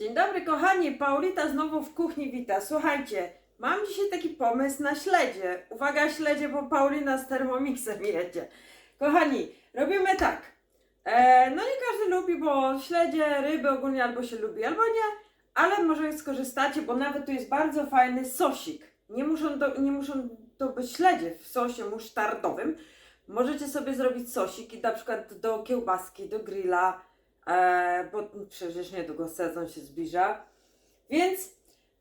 Dzień dobry kochani, Paulita znowu w kuchni wita. Słuchajcie, mam dzisiaj taki pomysł na śledzie. Uwaga śledzie, bo Paulina z Thermomixem jedzie. Kochani, robimy tak. E, no nie każdy lubi, bo śledzie, ryby ogólnie albo się lubi, albo nie. Ale może skorzystacie, bo nawet tu jest bardzo fajny sosik. Nie muszą, to, nie muszą to być śledzie w sosie musztardowym. Możecie sobie zrobić sosik i na przykład do kiełbaski, do grilla, e, bo przecież niedługo sezon się zbliża. Więc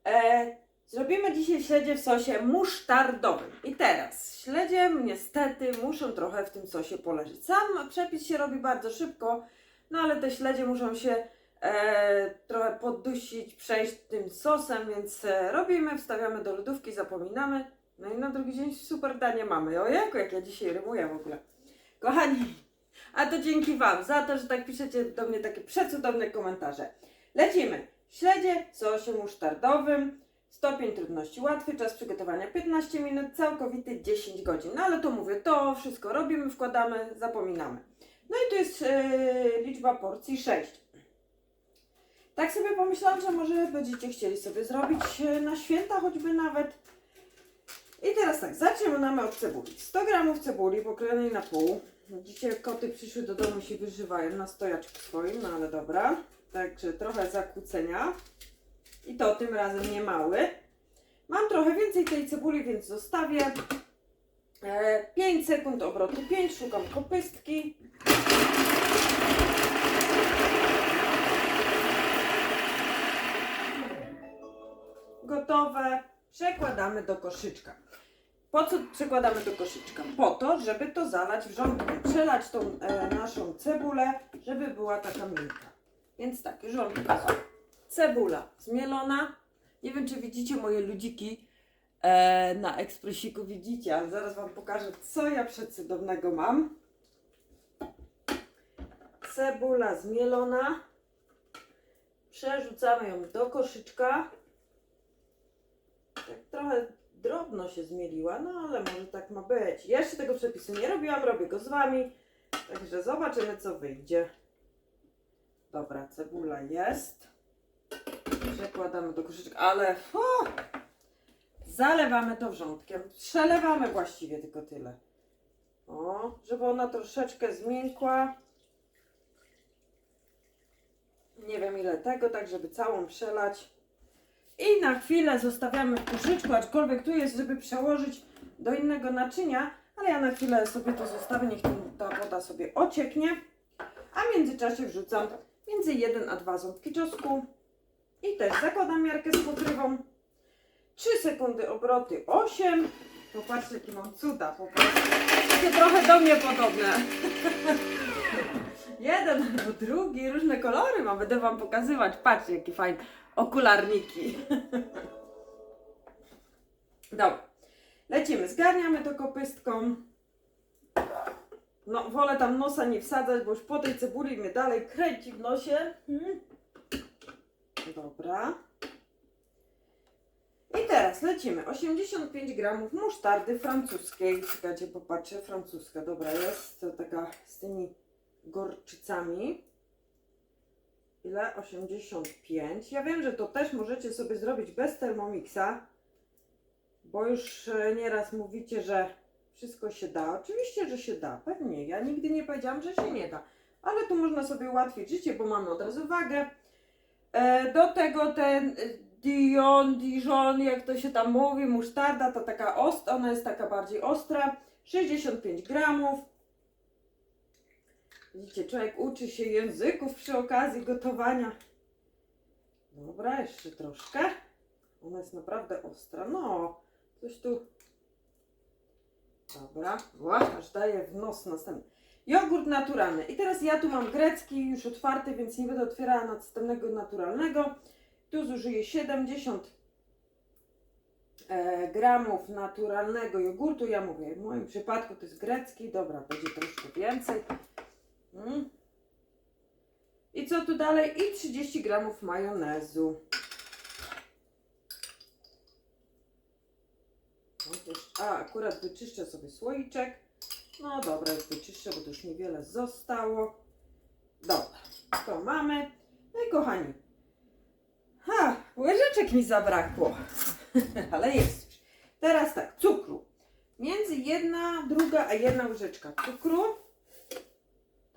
e, zrobimy dzisiaj śledzie w sosie musztardowym. I teraz, śledzie niestety muszą trochę w tym sosie poleżeć. Sam przepis się robi bardzo szybko, no ale te śledzie muszą się e, trochę poddusić, przejść tym sosem, więc e, robimy, wstawiamy do lodówki, zapominamy. No i na drugi dzień super danie mamy. Ojejku, jak ja dzisiaj rymuję w ogóle. Kochani, a to dzięki Wam za to, że tak piszecie do mnie takie przecudowne komentarze. Lecimy. Śledzie w sosie musztardowym. Stopień trudności łatwy, czas przygotowania 15 minut, całkowity 10 godzin. No ale to mówię, to wszystko robimy, wkładamy, zapominamy. No i tu jest yy, liczba porcji 6. Tak sobie pomyślałam, że może będziecie chcieli sobie zrobić yy, na święta choćby nawet. I teraz tak, zaczynamy od cebuli. 100 gramów cebuli pokrojonej na pół. Widzicie, koty przyszły do domu się wyżywają na stojaczku swoim, no ale dobra. Także trochę zakłócenia. I to tym razem nie mały. Mam trochę więcej tej cebuli, więc zostawię. E, 5 sekund obrotu 5, szukam kopystki. Gotowe. Przekładamy do koszyczka. Po co przekładamy do koszyczka? Po to, żeby to zalać wrzątkiem, przelać tą e, naszą cebulę, żeby była taka miękka. Więc tak, rządka. Cebula zmielona. Nie wiem, czy widzicie moje ludziki e, na ekspresiku, widzicie, ale zaraz Wam pokażę, co ja przecudownego mam. Cebula zmielona. Przerzucamy ją do koszyczka. Tak trochę drobno się zmieliła, no ale może tak ma być. Ja jeszcze tego przepisu nie robiłam, robię go z Wami. Także zobaczymy, co wyjdzie. Dobra, cebula jest. Przekładamy do koszyczka, ale zalewamy to wrzątkiem. Przelewamy właściwie tylko tyle. O, żeby ona troszeczkę zmiękła. Nie wiem ile tego, tak żeby całą przelać. I na chwilę zostawiamy w koszyczku, aczkolwiek tu jest, żeby przełożyć do innego naczynia, ale ja na chwilę sobie to zostawię, niech ta woda sobie ocieknie. A w międzyczasie wrzucam między 1 a 2 ząbki czosnku. I też zakładam miarkę z pokrywą. 3 sekundy obroty 8. Popatrzcie, jakie mam cuda, popatrzcie. Takie trochę do mnie podobne. Jeden albo drugi, różne kolory mam, będę Wam pokazywać. Patrzcie, jakie fajne okularniki. Dobra, lecimy. Zgarniamy to kopystką. No, wolę tam nosa nie wsadzać, bo już po tej cebuli mnie dalej kręci w nosie. Hmm. Dobra. I teraz lecimy. 85 gramów musztardy francuskiej. Czekajcie, popatrzę. Francuska, dobra, jest to taka z tymi gorczycami. Ile? 85. Ja wiem, że to też możecie sobie zrobić bez Thermomixa, bo już e, nieraz mówicie, że wszystko się da. Oczywiście, że się da. Pewnie. Ja nigdy nie powiedziałam, że się nie da. Ale tu można sobie ułatwić życie, bo mamy od razu wagę. E, do tego ten e, Dijon, Dijon, jak to się tam mówi, musztarda, to taka ostra, ona jest taka bardziej ostra. 65 gramów. Widzicie, człowiek uczy się języków przy okazji gotowania. Dobra, jeszcze troszkę. Ona jest naprawdę ostra. No, coś tu. Dobra, Ła, aż daje w nos następny. Jogurt naturalny. I teraz ja tu mam grecki już otwarty, więc nie będę otwierała następnego naturalnego. Tu zużyję 70 e, gramów naturalnego jogurtu. Ja mówię, w moim przypadku to jest grecki. Dobra, będzie troszkę więcej. Mm. I co tu dalej? I 30 gramów majonezu. A, akurat wyczyszczę sobie słoiczek. No dobra, już wyczyszczę, bo to już niewiele zostało. Dobra, to mamy. No i kochani, Łyżeczek mi zabrakło, ale jest już. Teraz tak, cukru. Między jedna, druga, a jedna łyżeczka cukru.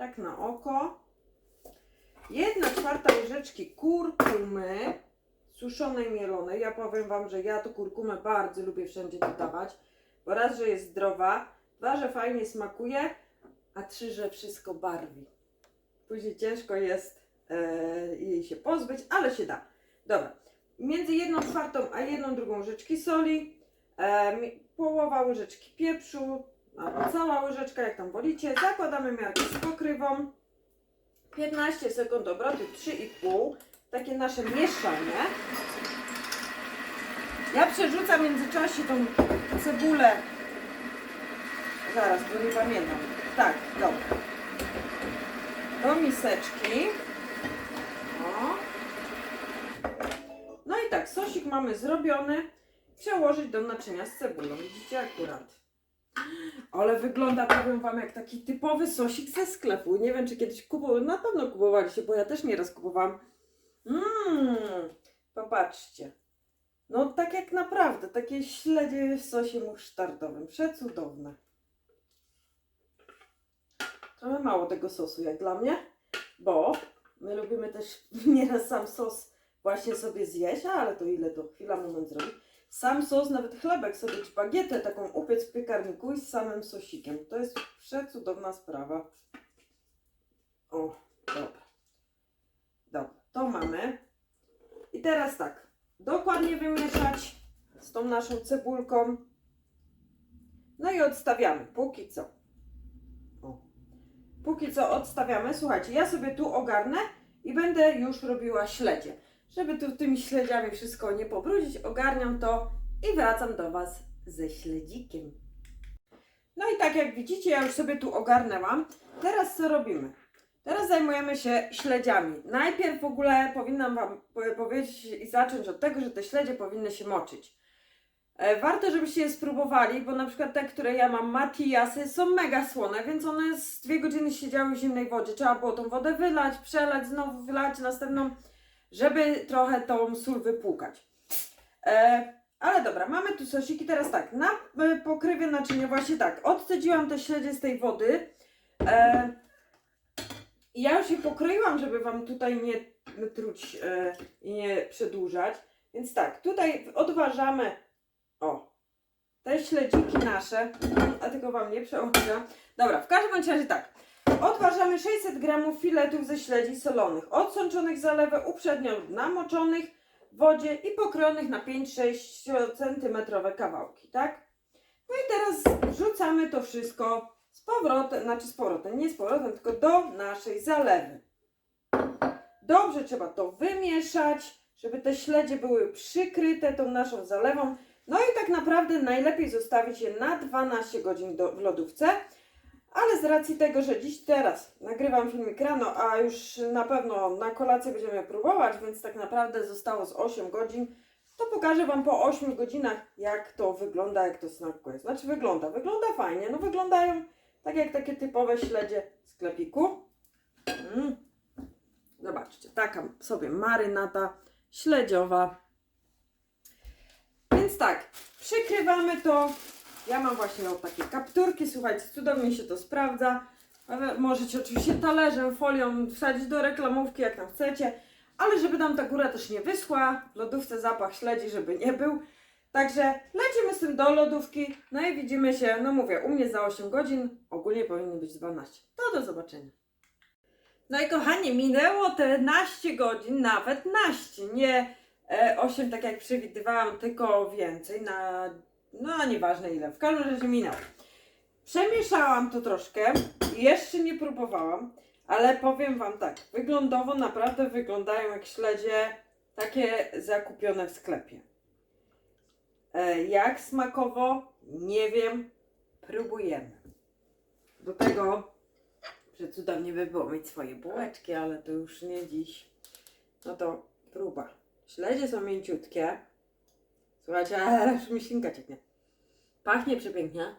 Tak na oko. Jedna czwarta łyżeczki kurkumy suszonej, mielonej. Ja powiem Wam, że ja to kurkumę bardzo lubię wszędzie dodawać, bo raz, że jest zdrowa, dwa, że fajnie smakuje, a trzy, że wszystko barwi. Później ciężko jest e, jej się pozbyć, ale się da. Dobra. Między jedną czwartą a jedną drugą łyżeczki soli, e, połowa łyżeczki pieprzu, albo cała łyżeczka, jak tam wolicie. Zakładamy miarkę z pokrywą. 15 sekund obrotu, 3,5. Takie nasze mieszanie. Ja przerzucam w międzyczasie tą cebulę. Zaraz, bo nie pamiętam. Tak, dobra. Do miseczki. O. No i tak, sosik mamy zrobiony. Przełożyć do naczynia z cebulą. Widzicie akurat. Ale wygląda, powiem Wam, jak taki typowy sosik ze sklepu. Nie wiem, czy kiedyś kupowali. Na pewno kupowaliście, bo ja też nieraz kupowałam. Mmm, popatrzcie. No tak jak naprawdę, takie śledzie w sosie musztardowym. Przecudowne. Trochę mało tego sosu jak dla mnie, bo my lubimy też nieraz sam sos właśnie sobie zjeść, ale to ile to chwila, moment zrobić. Sam sos, nawet chlebek sobie, czy bagietę taką upiec w piekarniku i z samym sosikiem. To jest przecudowna sprawa. O, dobra. Dobra, to mamy. I teraz tak, dokładnie wymieszać z tą naszą cebulką. No i odstawiamy, póki co. O. Póki co odstawiamy. Słuchajcie, ja sobie tu ogarnę i będę już robiła śledzie. Żeby tu tymi śledziami wszystko nie pobrudzić, ogarniam to i wracam do Was ze śledzikiem. No i tak jak widzicie, ja już sobie tu ogarnęłam. Teraz co robimy? Teraz zajmujemy się śledziami. Najpierw w ogóle powinnam Wam po- powiedzieć i zacząć od tego, że te śledzie powinny się moczyć. E, Warto, żebyście je spróbowali, bo na przykład te, które ja mam, Matiasy, są mega słone, więc one z dwie godziny siedziały w zimnej wodzie. Trzeba było tą wodę wylać, przelać, znowu wylać następną, żeby trochę tą sól wypłukać. E, ale dobra, mamy tu sosiki. Teraz tak, na e, pokrywie naczynia właśnie tak, odcedziłam te śledzie z tej wody. E, ja już je pokroiłam, żeby Wam tutaj nie truć e, i nie przedłużać. Więc tak, tutaj odważamy o, te śledziki nasze, a tylko Wam nie przełączam. Dobra, w każdym razie tak. Odważamy 600 gramów filetów ze śledzi solonych, odsączonych zalewę, uprzednio namoczonych w wodzie i pokrojonych na 5-6 cm kawałki, tak? No i teraz wrzucamy to wszystko z powrotem, znaczy z powrotem, nie z powrotem, tylko do naszej zalewy. Dobrze trzeba to wymieszać, żeby te śledzie były przykryte tą naszą zalewą. No i tak naprawdę najlepiej zostawić je na 12 godzin do, w lodówce. Ale z racji tego, że dziś teraz nagrywam filmik rano, a już na pewno na kolację będziemy próbować, więc tak naprawdę zostało z 8 godzin, to pokażę Wam po 8 godzinach, jak to wygląda, jak to smakuje. Znaczy wygląda, wygląda fajnie, no wyglądają tak jak takie typowe śledzie w sklepiku. Mm. Zobaczcie, taka sobie marynata śledziowa. Więc tak, przykrywamy to. Ja mam właśnie o takie kapturki, słuchajcie, cudownie się to sprawdza. Ale Możecie oczywiście talerzem, folią wsadzić do reklamówki, jak tam chcecie, ale żeby nam ta góra też nie wyschła, w lodówce zapach śledzi, żeby nie był. Także lecimy z tym do lodówki, no i widzimy się, no mówię, u mnie za 8 godzin, ogólnie powinno być 12. To do zobaczenia. No i kochani, minęło te naście godzin, nawet naście, nie e, 8 tak jak przewidywałam, tylko więcej, na, no nieważne ile, w każdym razie minęło. Przemieszałam to troszkę, jeszcze nie próbowałam, ale powiem Wam tak, wyglądowo naprawdę wyglądają jak śledzie takie zakupione w sklepie. E, jak smakowo? Nie wiem, próbujemy. Do tego Przecudownie by było mieć swoje bułeczki, ale to już nie dziś. No to próba. Śledzie są mięciutkie. Słuchajcie, już mi ślinka cieknie. Pachnie przepięknie.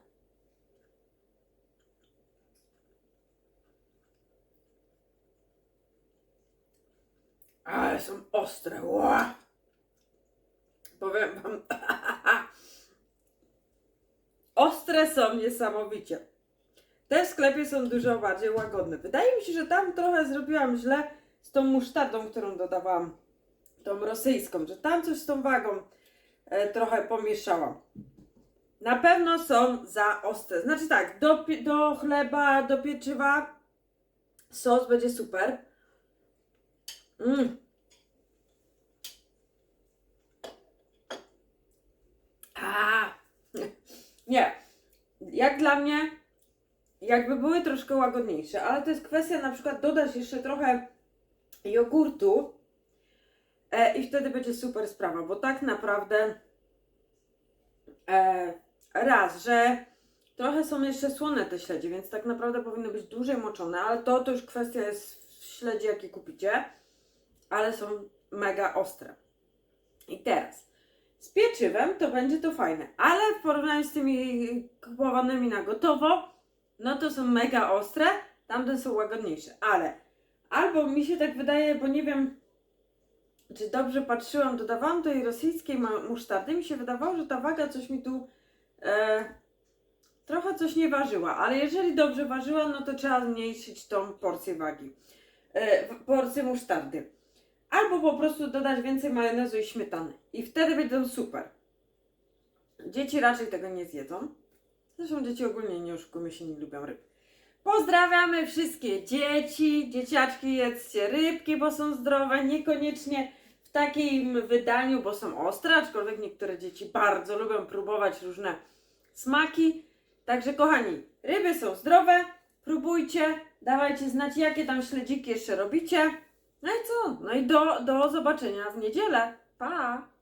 Ale są ostre. Ła! Powiem wam. Ostre są niesamowicie. Te w sklepie są dużo bardziej łagodne. Wydaje mi się, że tam trochę zrobiłam źle z tą musztardą, którą dodawałam. Tą rosyjską, że tam coś z tą wagą trochę pomieszałam. Na pewno są za ostre. Znaczy tak, do, do chleba, do pieczywa sos będzie super. Mm. A, nie. Jak dla mnie, jakby były troszkę łagodniejsze, ale to jest kwestia na przykład dodać jeszcze trochę jogurtu e, i wtedy będzie super sprawa, bo tak naprawdę e, raz, że trochę są jeszcze słone te śledzie, więc tak naprawdę powinny być dłużej moczone, ale to, to już kwestia jest śledzi, jakie kupicie, ale są mega ostre. I teraz, z pieczywem to będzie to fajne, ale w porównaniu z tymi kupowanymi na gotowo, no to są mega ostre, tamte są łagodniejsze, ale albo mi się tak wydaje, bo nie wiem, czy dobrze patrzyłam, dodawałam tej rosyjskiej musztardy, mi się wydawało, że ta waga coś mi tu e, trochę coś nie ważyła, ale jeżeli dobrze ważyła, no to trzeba zmniejszyć tą porcję wagi, e, porcję musztardy. Albo po prostu dodać więcej majonezu i śmietany. I wtedy będą super. Dzieci raczej tego nie zjedzą. Zresztą dzieci ogólnie nie oszukujmy się, nie lubią ryb. Pozdrawiamy wszystkie dzieci. Dzieciaczki jedzcie rybki, bo są zdrowe. Niekoniecznie takim wydaniu, bo są ostre, aczkolwiek niektóre dzieci bardzo lubią próbować różne smaki. Także kochani, ryby są zdrowe. Próbujcie, dawajcie znać, jakie tam śledziki jeszcze robicie. No i co? No i do, do zobaczenia w niedzielę. Pa!